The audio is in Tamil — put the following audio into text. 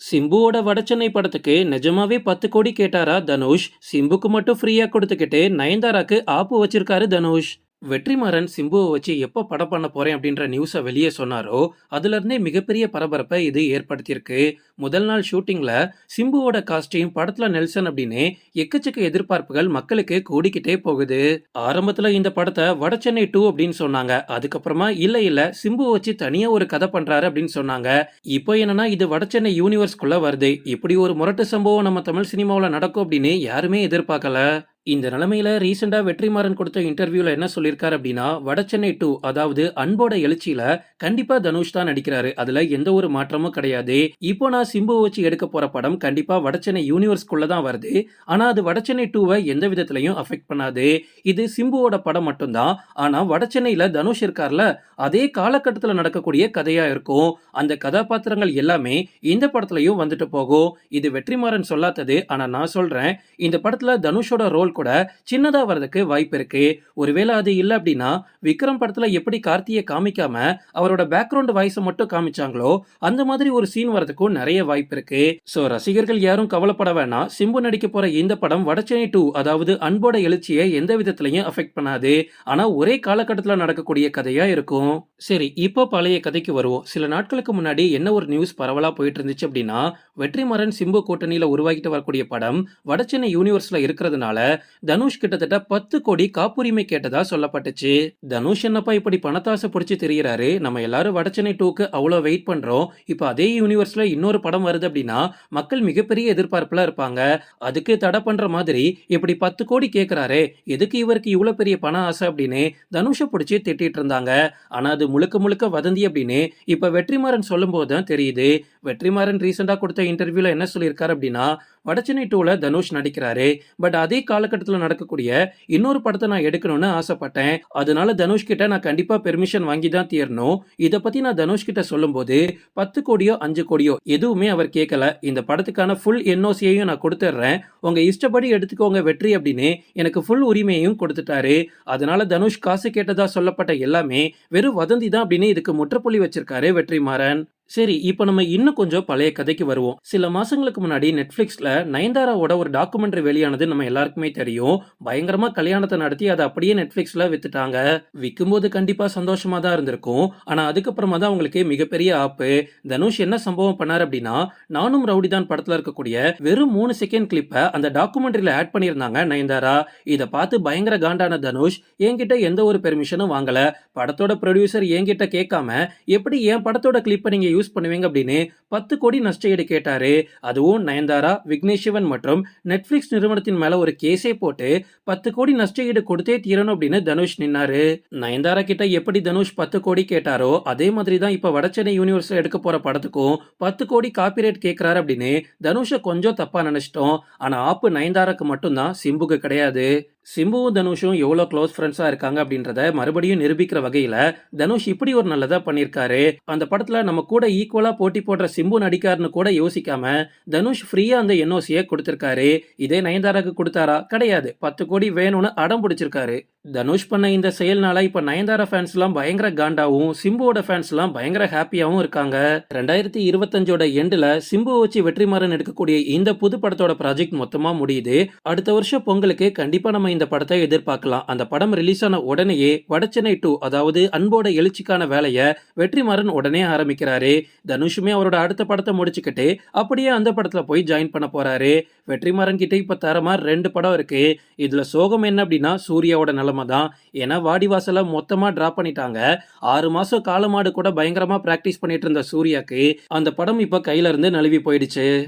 சிம்புவோட வடச்சென்னை படத்துக்கு நிஜமாவே பத்து கோடி கேட்டாரா தனுஷ்? சிம்புக்கு மட்டும் ஃப்ரீயாக கொடுத்துக்கிட்டு நயன்தாராக்கு ஆப்பு வச்சிருக்காரு தனுஷ். வெற்றிமாறன் சிம்புவை வச்சு எப்போ படம் பண்ண போறேன் அப்படின்ற நியூஸை வெளியே சொன்னாரோ அதுலேருந்தே மிகப்பெரிய பரபரப்பை இது ஏற்படுத்தியிருக்கு. முதல் நாள் ஷூட்டிங்கில் சிம்புவோட காஸ்டியூம் படத்தில் நெல்சன் அப்படின்னு எக்கச்சக்க எதிர்பார்ப்புகள் மக்களுக்கு கூடிக்கிட்டே போகுது. ஆரம்பத்தில் இந்த படத்தை வட சென்னை டூ அப்படின்னு சொன்னாங்க. அதுக்கப்புறமா இல்லை இல்லை சிம்புவை வச்சு தனியாக ஒரு கதை பண்ணுறாரு அப்படின்னு சொன்னாங்க. இப்போ என்னன்னா இது வடசென்னை யூனிவர்ஸ்குள்ளே வருது. இப்படி ஒரு முரட்டு சம்பவம் நம்ம தமிழ் சினிமாவில் நடக்கும் அப்படின்னு யாருமே எதிர்பார்க்கல. இந்த நிலைமையில ரீசெண்டா வெற்றிமாறன் கொடுத்த இன்டர்வியூல என்ன சொல்லியிருக்காரு அப்படின்னா வடச்சென்னை டூ அதாவது அன்போட எழுச்சியில கண்டிப்பா தனுஷ் தான் நடிக்கிறாரு. அதுல எந்த ஒரு மாற்றமும் கிடையாது. இப்போ நான் சிம்புவை வச்சு எடுக்க போற படம் கண்டிப்பா வடசென்னை யூனிவர்ஸ்குள்ள தான் வருது. ஆனா அது வடசென்னை டூவை எந்த விதத்திலையும் அஃபெக்ட் பண்ணாது. இது சிம்புவோட படம் மட்டும்தான். ஆனா வடச்சென்னையில தனுஷ் இருக்கார்ல அதே காலகட்டத்தில் நடக்கக்கூடிய கதையா இருக்கும். அந்த கதாபாத்திரங்கள் எல்லாமே இந்த படத்துலயும் வந்துட்டு போகும். இது வெற்றிமாறன் சொல்லாதது. ஆனா நான் சொல்றேன் இந்த படத்துல தனுஷோட ரோல் கூட சின்னதா வர்றதுக்கு வாய்ப்பு இருக்கு. ஒருவேளை அது இல்ல அப்படின்னா விக்ரம் படத்துல எப்படி கார்த்தியை காமிக்காம அவரோட பேக்ரவுண்ட் வாய்ஸை மட்டும் காமிச்சாங்களோ அந்த மாதிரி ஒரு சீன் வரதுக்கும் நிறைய வாய்ப்பு இருக்கு. சோ ரசிகர்கள் யாரும் கவலைப்பட வேணாம். சிம்பு நடிக்க போற இந்த படம் வடச்சென்னை டூ அதாவது அன்போட எழுச்சியை எந்த விதத்திலையும் அஃபெக்ட் பண்ணாது. ஆனா ஒரே காலகட்டத்தில் நடக்கக்கூடிய கதையா இருக்கும். சரி இப்போ பழைய கதைக்கு வருவோம். சில நாட்களுக்கு முன்னாடி என்ன ஒரு நியூஸ் பரவலா போயிட்டு இருந்துச்சு அப்படின்னா வெற்றிமாறன் சிம்பு கூட்டணியில உருவாக்கிட்டு வரக்கூடிய படம் வடசென்னை யூனிவர்ஸ்ல இருக்கிறதுனால தனுஷ் கிட்டத்தட்ட பத்து கோடி காப்புரிமை கேட்டதா சொல்லப்பட்டுச்சு. தனுஷ் என்னப்பா இப்படி பணத்தாசை பிடிச்சி தெரியறாரு? நம்ம எல்லாரும் வடசென்னை டூக்கு அவ்வளோ வெயிட் பண்றோம். இப்போ அதே யூனிவர்ஸ்ல இன்னொரு படம் வருது அப்படின்னா மக்கள் மிகப்பெரிய எதிர்பார்ப்புல இருப்பாங்க. அதுக்கு தடை பண்ற மாதிரி இப்படி பத்து கோடி கேட்கிறாரே எதுக்கு இவருக்கு இவ்வளவு பெரிய பண ஆசை அப்படின்னு தனுஷை பிடிச்சி திட்டிட்டு இருந்தாங்க. ஆனா அது முழுக்க முழுக்க வதந்தி அப்படின்னு இப்ப வெற்றிமாறன் சொல்லும் போது தான் தெரியுது. வெற்றிமாறன் ரீசெண்டா கொடுத்த இன்டர்வியூல என்ன சொல்லியிருக்காரு அப்படின்னா வடச்சென்னை டூவில் தனுஷ் நடிக்கிறாரு. பட் அதே காலகட்டத்தில் நடக்கக்கூடிய இன்னொரு படத்தை நான் எடுக்கணும்னு ஆசைப்பட்டேன். அதனால தனுஷ் கிட்ட நான் கண்டிப்பாக பெர்மிஷன் வாங்கி தான் தீரணும். இதை பற்றி நான் தனுஷ் கிட்ட சொல்லும்போது பத்து கோடியோ அஞ்சு கோடியோ எதுவுமே அவர் கேட்கல இந்த படத்துக்கான ஃபுல் என்ஓசியையும் நான் கொடுத்துட்றேன். உங்கள் இஷ்டப்படி எடுத்துக்கோங்க வெற்றி அப்படின்னு எனக்கு ஃபுல் உரிமையையும் கொடுத்துட்டாரு. அதனால தனுஷ் காசு கேட்டதா சொல்லப்பட்ட எல்லாமே வெறும் வதந்தி தான் அப்படின்னு இதுக்கு முற்றுப்புள்ளி வச்சிருக்காரு வெற்றிமாறன். சரி இப்போ நம்ம இன்னும் கொஞ்சம் பழைய கதைக்கு வருவோம். சில மாசங்களுக்கு முன்னாடி நெட்ஃபிளிக்ஸ்ல நயன்தாராவோட ஒரு டாக்குமெண்ட்ரி வெளியானது நம்ம எல்லாருக்குமே தெரியும். பயங்கரமா கல்யாணத்தை நடத்தி அதை அப்படியே நெட்ஃபிளிக்ஸ்ல வித்துட்டாங்க. விற்கும்போது கண்டிப்பா சந்தோஷமா தான் இருந்திருக்கும். ஆனா அதுக்கப்புறமா தான் அவங்களுக்கு மிகப்பெரிய ஆப்பு. தனுஷ் என்ன சம்பவம் பண்ணார் அப்படின்னா நானும் ரவுடி தான் படத்துல இருக்கக்கூடிய வெறும் மூணு செகண்ட் கிளிப்பை அந்த டாக்குமெண்ட்ரியில ஆட் பண்ணியிருந்தாங்க நயன்தாரா. இதை பார்த்து பயங்கர காண்டான தனுஷ் என்கிட்ட எந்த ஒரு பெர்மிஷனும் வாங்கல. படத்தோட ப்ரொடியூசர் என்கிட்ட கேட்காம எப்படி என் படத்தோட கிளிப்பை நீங்க யூஸ் பண்ணுவீங்க அப்படின்னு பத்து கோடி நஷ்டஈடு கேட்டாரு. அதுவும் நயன்தாரா விக்னேஷ் சிவன் மற்றும் நெட்ஃபிளிக்ஸ் நிறுவனத்தின் மேல ஒரு கேஸே போட்டு பத்து கோடி நஷ்டஈடு கொடுத்தே தீரணும் அப்படின்னு தனுஷ் நின்னாரு. நயன்தாரா கிட்ட எப்படி தனுஷ் பத்து கோடி கேட்டாரோ அதே மாதிரி தான் இப்ப வடச்சென்னை யூனிவர்ஸ்ல எடுக்க போற படத்துக்கும் பத்து கோடி காப்பிரைட் கேட்கிறாரு அப்படின்னு தனுஷை கொஞ்சம் தப்பா நினைச்சிட்டோம். ஆனா ஆப்பு நயன்தாராக்கு மட்டும்தான் சிம்புக்கு கிடையாது. சிம்புவும் தனுஷும் எவ்வளோ க்ளோஸ் ஃப்ரெண்ட்ஸாக இருக்காங்க அப்படின்றத மறுபடியும் நிரூபிக்கிற வகையில் தனுஷ் இப்படி ஒரு நல்லதாக பண்ணியிருக்காரு. அந்த படத்தில் நம்ம கூட ஈக்குவலாக போட்டி போடுற சிம்பு நடிக்காருன்னு கூட யோசிக்காம தனுஷ் ஃப்ரீயாக அந்த என்ஓசியை கொடுத்துருக்காரு. இதே நயன்தாராக்கு கொடுத்தாரா? கிடையாது. பத்து கோடி வேணும்னு அடம் பிடிச்சிருக்காரு. தனுஷ் பண்ண இந்த செயல்னால இப்போ நயன்தாரா ஃபேன்ஸ்லாம் பயங்கர காண்டாவும் சிம்புவோட ஃபேன்ஸ்லாம் பயங்கர ஹாப்பியாகவும் இருக்காங்க. ரெண்டாயிரத்தி இருபத்தஞ்சோட எண்டில் சிம்புவை வச்சு வெற்றிமாறன் எடுக்கக்கூடிய இந்த புது படத்தோட ப்ராஜெக்ட் மொத்தமாக முடியுது. அடுத்த வருஷம் பொங்கலுக்கு கண்டிப்பாக நம்ம இந்த படத்தை எதிர்பார்க்கலாம். அந்த படம் ரிலீஸ் ஆன உடனேயே வடச்சென்னை டூ அதாவது அன்போட எழுச்சிக்கான வேலையை வெற்றிமாறன் உடனே ஆரம்பிக்கிறாரு. தனுஷுமே அவரோட அடுத்த படத்தை முடிச்சுக்கிட்டு அப்படியே அந்த படத்தில் போய் ஜாயின் பண்ண போறாரு. வெற்றிமாறன் கிட்ட இப்போ தரமாக ரெண்டு படம் இருக்கு. இதில் சோகம் என்ன அப்படின்னா சூர்யாவோட நிலைமை தான். ஏன்னா வாடிவாசலை மொத்தமா ட்ரா பண்ணிட்டாங்க. ஆறு மாசம் காலமாடு கூட பயங்கரமா பிராக்டிஸ் பண்ணிட்டு இருந்த சூர்யாக்கு அந்த படம் இப்ப கையில இருந்து நழுவி போயிடுச்சு.